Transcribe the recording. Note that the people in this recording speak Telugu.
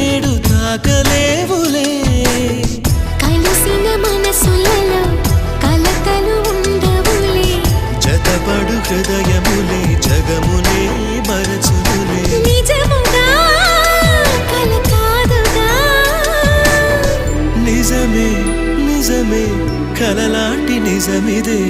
నేడు తాకలేవులే. కలిసిన మనసులలో కలతలు ఉండవులే. జతపడు హృదయములే జగమునే మరచునులే నిజముగా కల కాదుగా. నిజమే నిజమే కలలాంటి నిజమిదే.